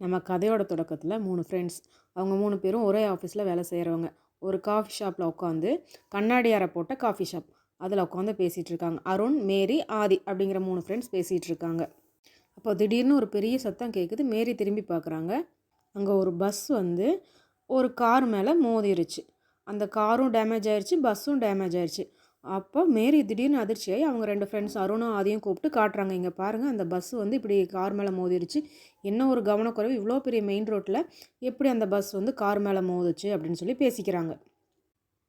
நம்ம கதையோட தொடக்கத்தில் மூணு ஃப்ரெண்ட்ஸ் அவங்க மூணு பேரும் ஒரே ஆஃபீஸில் வேலை செய்கிறவங்க ஒரு காஃபி ஷாப்பில் உட்காந்து கண்ணாடி அரை போட்ட காஃபி ஷாப் அதில் உட்காந்து பேசிகிட்டு இருக்காங்க. அருண் மேரி ஆதி அப்படிங்கிற மூணு ஃப்ரெண்ட்ஸ் பேசிகிட்டு இருக்காங்க. அப்போ திடீர்னு ஒரு பெரிய சத்தம் கேட்குது மேரி திரும்பி பார்க்குறாங்க அங்கே ஒரு பஸ் வந்து ஒரு கார் மேலே மோதிருச்சு. அந்த காரும் டேமேஜ் ஆயிடுச்சு பஸ்ஸும் டேமேஜ் ஆயிடுச்சு அப்போ மேரி திடீர்னு அதிர்ச்சியாகி அவங்க ரெண்டு ஃப்ரெண்ட்ஸ் அருணும் அதையும் கூப்பிட்டு காட்டுறாங்க. இங்கே பாருங்கள் அந்த பஸ் வந்து இப்படி கார் மேலே மோதிருச்சு. என்ன ஒரு கவனக்குறைவு? இவ்வளோ பெரிய மெயின் ரோட்டில் எப்படி அந்த பஸ் வந்து கார் மேலே மோதுச்சு அப்படின்னு சொல்லி பேசிக்கிறாங்க.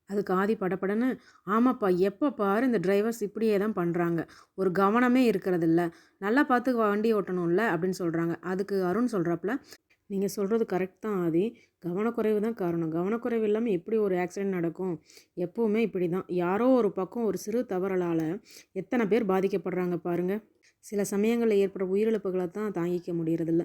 அதுக்கு ஆதி படப்படன்னு ஆமாப்பா எப்போ பாரு இந்த டிரைவர்ஸ் இப்படியே தான் பண்ணுறாங்க ஒரு கவனமே இருக்கிறதில்ல. நல்லா பார்த்து வண்டி ஓட்டணும்ல? அப்படின்னு சொல்கிறாங்க அதுக்கு அருண் சொல்கிறப்பல நீங்கள் சொல்கிறது கரெக்ட் தான் ஆதி. கவனக்குறைவு தான் காரணம். கவனக்குறைவு இல்லாமல் எப்படி ஒரு ஆக்சிடெண்ட் நடக்கும்? எப்போவுமே இப்படி தான். யாரோ ஒரு பக்கம் ஒரு சிறு தவறலால் எத்தனை பேர் பாதிக்கப்படுறாங்க பாருங்கள் சில சமயங்களில் ஏற்படுற உயிரிழப்புகளை தான் தாங்கிக்க முடியறதில்ல.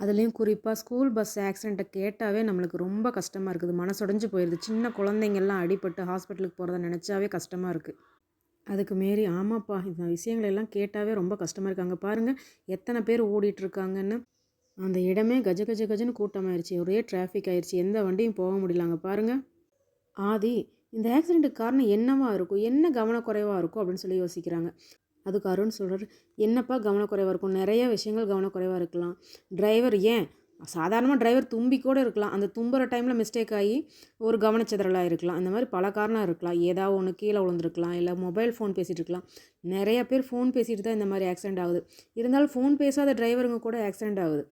அதுலேயும் குறிப்பாக ஸ்கூல் பஸ் ஆக்சிடெண்ட்டை கேட்டாவே நம்மளுக்கு ரொம்ப கஷ்டமாக இருக்குது. மனசுடைஞ்சு போயிடுது சின்ன குழந்தைங்கள்லாம் அடிபட்டு ஹாஸ்பிட்டலுக்கு போகிறத நினச்சாவே கஷ்டமாக இருக்குது அதுக்கு மாரி ஆமாப்பா இந்த விஷயங்களெல்லாம் கேட்டாவே ரொம்ப கஷ்டமாக இருக்காங்க. பாருங்கள் எத்தனை பேர் ஓடிட்டுருக்காங்கன்னு அந்த இடமே கஜ கஜ கஜன்னு கூட்டமாயிருச்சு. ஒரே டிராஃபிக் ஆயிடுச்சு எந்த வண்டியும் போக முடியலாங்க. பாருங்கள் ஆதி இந்த ஆக்சிடெண்ட்டுக்கு காரணம் என்னவா இருக்கும்? என்ன கவனக்குறைவாக இருக்கும் அப்படின்னு சொல்லி யோசிக்கிறாங்க. அதுக்கு அருண் சொல்கிறார் என்னப்பா கவனக்குறைவாக இருக்கும்? நிறைய விஷயங்கள் கவனக்குறைவாக இருக்கலாம். டிரைவர் ஏன்? சாதாரணமாக டிரைவர் தும்பி கூட இருக்கலாம். அந்த தும்புற டைமில் மிஸ்டேக் ஆகி ஒரு கவனச்சிதறலாக இருக்கலாம். இந்த மாதிரி பல காரணம் இருக்கலாம். ஏதாவது ஒன்று கீழே விழுந்துருக்கலாம். இல்லை மொபைல் ஃபோன் பேசிகிட்டு இருக்கலாம். நிறைய பேர் ஃபோன் பேசிகிட்டு தான் இந்த மாதிரி ஆக்சிடெண்ட் ஆகுது. இருந்தாலும் ஃபோன் பேசாத டிரைவருங்க கூட ஆக்சிடெண்ட் ஆகுது.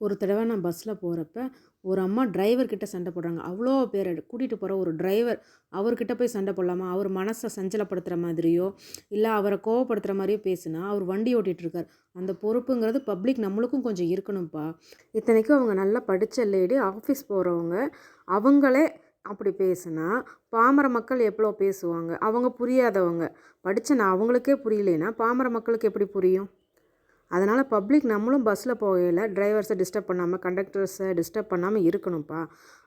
ஒரு தடவை நான் பஸ்ஸில் போகிறப்ப ஒரு அம்மா டிரைவர்கிட்ட சண்டை போடுறாங்க. அவ்வளோ பேர் கூட்டிகிட்டு போகிற ஒரு டிரைவர் அவர்கிட்ட போய் சண்டை போடலாமா? அவர் மனசை சஞ்சலப்படுத்துகிற மாதிரியோ இல்லை அவரை கோவப்படுத்துகிற மாதிரியோ பேசுனா அவர் வண்டி ஓட்டிகிட்ருக்கார் அந்த பொறுப்புங்கிறது பப்ளிக் நம்மளுக்கும் கொஞ்சம் இருக்கணும்ப்பா. இத்தனைக்கும் அவங்க நல்லா படித்த லேடி ஆஃபீஸ் போகிறவங்க அவங்களே அப்படி பேசுனா பாமர மக்கள் எவ்வளோ பேசுவாங்க? அவங்க புரியாதவங்க. படித்த நான் அவங்களுக்கே புரியலைன்னா பாமர மக்களுக்கு எப்படி புரியும்? அதனால் பப்ளிக் நம்மளும் பஸ்ஸில் போகையில் டிரைவர்ஸை டிஸ்டர்ப் பண்ணாமல் கண்டக்டர்ஸை டிஸ்டர்ப் பண்ணாமல் இருக்கணும்ப்பா.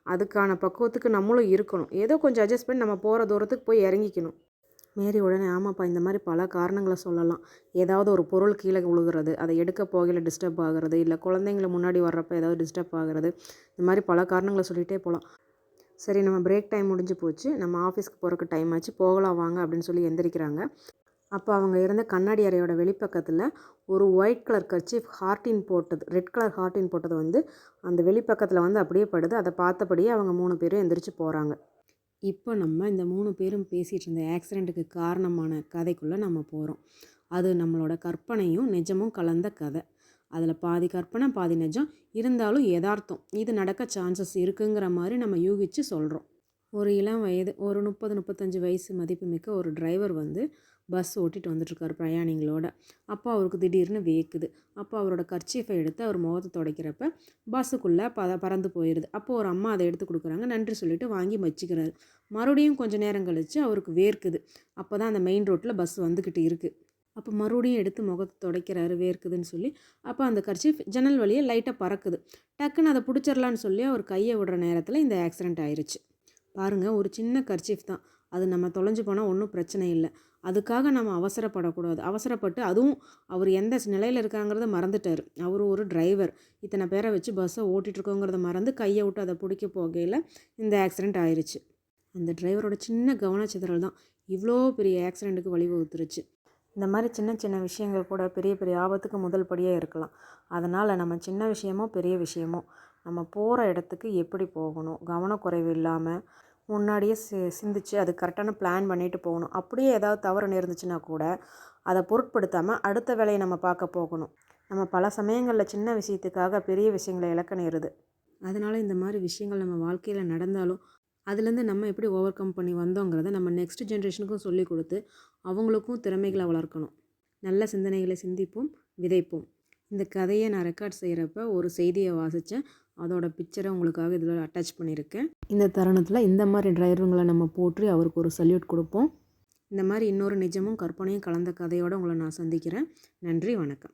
அதுக்கான பக்குவத்துக்கு நம்மளும் இருக்கணும். ஏதோ கொஞ்சம் அட்ஜஸ்ட் பண்ணி நம்ம போகிற தூரத்துக்கு போய் இறங்கிக்கணும். மேரி உடனே ஆமாப்பா இந்த மாதிரி பல காரணங்களை சொல்லலாம். ஏதாவது ஒரு பொருள் கீழே விழுகிறது அதை எடுக்க போகையில் டிஸ்டர்ப் ஆகிறது இல்லை குழந்தைங்கள முன்னாடி வர்றப்போ ஏதாவது டிஸ்டர்ப் ஆகிறது இந்த மாதிரி பல காரணங்களை சொல்லிகிட்டே போகலாம் சரி நம்ம பிரேக் டைம் முடிஞ்சு போச்சு. நம்ம ஆஃபீஸ்க்கு போகிறக்கு டைம் ஆச்சு. போகலாம் வாங்க அப்படின்னு சொல்லி எந்திரிக்கிறாங்க. அப்போ அவங்க இருந்த கண்ணாடி அறையோட வெளிப்பக்கத்தில் ஒரு ஒயிட் கலர் கர்ச்சீஃப் ஹார்ட்டின் போட்டது ரெட் கலர் ஹார்ட்டின் போட்டது வந்து அந்த வெளிப்பக்கத்தில் வந்து அப்படியே படுது. அதை பார்த்தபடியே அவங்க மூணு பேரும் எந்திரிச்சு போகிறாங்க இப்போ நம்ம இந்த மூணு பேரும் பேசிகிட்டு இருந்த ஆக்சிடெண்ட்டுக்கு காரணமான கதைக்குள்ளே நம்ம போகிறோம் அது நம்மளோட கற்பனையும் நிஜமும் கலந்த கதை. அதில் பாதி கற்பனை பாதி நிஜம். இருந்தாலும் யதார்த்தம் இது நடக்க சான்சஸ் இருக்குங்கிற மாதிரி நம்ம யூகித்து சொல்கிறோம் ஒரு இளம் வயது ஒரு முப்பது முப்பத்தஞ்சு வயசு மதிப்புமிக்க ஒரு டிரைவர் வந்து பஸ் ஓட்டிகிட்டு வந்துட்டுருக்காரு பிரயாணிங்களோட. அப்போ அவருக்கு திடீர்னு வேக்குது அப்போ அவரோட கர்ச்சீஃபை எடுத்து அவர் முகத்தை துடைக்கிறப்ப பஸ்ஸுக்குள்ளே ப பறந்து போயிடுது அப்போ ஒரு அம்மா அதை எடுத்து கொடுக்குறாங்க. நன்றி சொல்லிவிட்டு வாங்கி வச்சுக்கிறாரு. மறுபடியும் கொஞ்சம் நேரம் கழித்து அவருக்கு வேர்க்குது அப்போ தான் அந்த மெயின் ரோட்டில் பஸ் வந்துக்கிட்டு இருக்குது அப்போ மறுபடியும் எடுத்து முகத்தை துடைக்கிறாரு வேர்க்குதுன்னு சொல்லி அப்போ அந்த கர்ச்சீஃப் ஜன்னல் வழியை லைட்டாக பறக்குது. டக்குன்னு அதை பிடிச்சிடலான்னு சொல்லி அவர் கையை விடுற நேரத்தில் இந்த ஆக்சிடெண்ட் ஆயிடுச்சு பாருங்கள் ஒரு சின்ன கர்ச்சீஃப் தான். அது நம்ம தொலைஞ்சு போனால் ஒன்றும் பிரச்சனை இல்லை. அதுக்காக நம்ம அவசரப்படக்கூடாது. அவசரப்பட்டு அதுவும் அவர் எந்த நிலையில் இருக்காங்கிறத மறந்துட்டார். அவர் ஒரு டிரைவர் இத்தனை பேரை வச்சு பஸ்ஸை ஓட்டிகிட்ருக்கோங்கிறத மறந்து கையை விட்டு அதை பிடிக்க போகையில் இந்த ஆக்சிடெண்ட் ஆயிடுச்சு அந்த டிரைவரோட சின்ன கவனச்சிதறல் தான். இவ்வளோ பெரிய ஆக்சிடெண்ட்டுக்கு வழிவகுத்துருச்சு இந்த மாதிரி சின்ன சின்ன விஷயங்கள் கூட பெரிய பெரிய ஆபத்துக்கு முதல் படியாக இருக்கலாம். அதனால் நம்ம சின்ன விஷயமோ பெரிய விஷயமோ நம்ம போகிற இடத்துக்கு எப்படி போகணும்? கவனக்குறைவு இல்லாமல் முன்னாடியே சி சிந்திச்சு அது கரெக்டான பிளான் பண்ணிட்டு போகணும். அப்படியே ஏதாவது தவறு நேர்ந்துச்சுன்னா கூட அதை பொருட்படுத்தாமல் அடுத்த வேலையை நம்ம பார்க்க போகணும். நம்ம பல சமயங்களில் சின்ன விஷயத்துக்காக பெரிய விஷயங்களை இழக்க நேருது. அதனால் இந்த மாதிரி விஷயங்கள் நம்ம வாழ்க்கையில் நடந்தாலும் அதுலேருந்து நம்ம எப்படி ஓவர் கம் பண்ணி வந்தோங்கிறத நம்ம நெக்ஸ்ட் ஜென்ரேஷனுக்கும் சொல்லிக் கொடுத்து அவங்களுக்கும் திறமைகளை வளர்க்கணும். நல்ல சிந்தனைகளை சிந்திப்போம் விதைப்போம். இந்த கதையை நான் ரெக்கார்ட் செய்கிறப்ப ஒரு செய்தியை வாசித்தேன் அதோட பிக்சரை உங்களுக்காக இதில் அட்டாச் பண்ணியிருக்கேன் இந்த தருணத்தில் இந்த மாதிரி டிரைவருங்களை நம்ம போற்றி அவருக்கு ஒரு சல்யூட் கொடுப்போம். இந்த மாதிரி இன்னொரு நிஜமும் கற்பனையும் கலந்த கதையோடு உங்களை நான் சந்திக்கிறேன். நன்றி வணக்கம்.